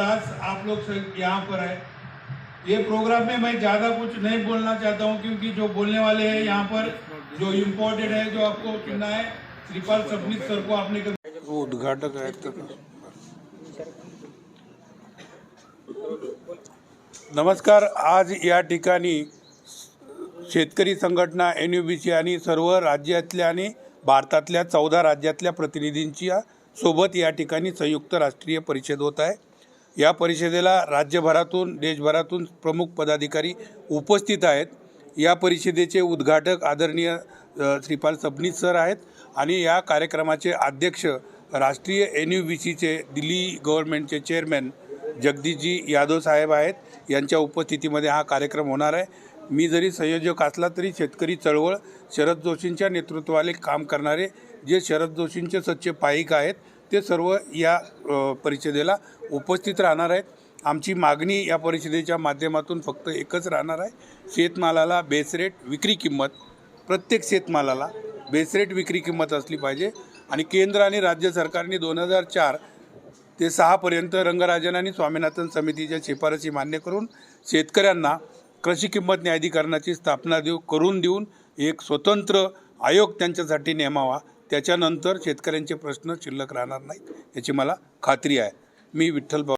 आप लोग यहाँ पर है ये प्रोग्राम में मैं ज़्यादा कुछ नहीं बोलना चाहता हूँ क्योंकि जो बोलने वाले हैं यहाँ पर जो इम्पोर्टेड है जो आपको सुनना है श्रीपाल सबनीत सर को आपने वो उद्घाटक आहेत नमस्कार आज या ठिकाणी शेतकरी संघटना एन यू बी सी आणि सर्व राज्यातल्या आणि भारतातल्या चौदा राज्यातल्या प्रतिनिधींच्या सोबत या ठिकाणी संयुक्त राष्ट्रीय परिषद होत आहे. या परिषदेला राज्यभरातून देशभरातून प्रमुख पदाधिकारी उपस्थित आहेत. या परिषदेचे उद्घाटक आदरणीय श्रीपाल सबनीस सर आहेत आणि या कार्यक्रमाचे अध्यक्ष राष्ट्रीय एन यू बी सीचे दिल्ली गव्हर्नमेंटचे चेअरमॅन जगदीशजी यादव साहेब आहेत. यांच्या उपस्थितीमध्ये हा कार्यक्रम होणार आहे. मी जरी संयोजक असला तरी शेतकरी चळवळ शरद जोशींच्या नेतृत्वाले काम करणारे जे शरद जोशींचे सच्चे पाईक आहेत ते सर्व या परिषदेला उपस्थित राहणार आहेत. आमची मागणी या परिषदेच्या माध्यमातून फक्त एकच राहणार आहे. शेतमालाला बेसरेट विक्री किंमत प्रत्येक शेतमालाला बेसरेट विक्री किंमत असली पाहिजे. आणि केंद्र आणि राज्य सरकारने दोन हजार चार ते सहापर्यंत रंगराजन आणि स्वामीनाथन समितीच्या शिफारसी मान्य करून शेतकऱ्यांना कृषी किंमत न्यायाधिकरणाची स्थापना देऊ करून देऊन एक स्वतंत्र आयोग त्यांच्यासाठी नेमावा. त्याच्यानंतर शेतकऱ्यांचे प्रश्न शिल्लक राहणार नाहीत याची मला खात्री आहे. मी विठ्ठल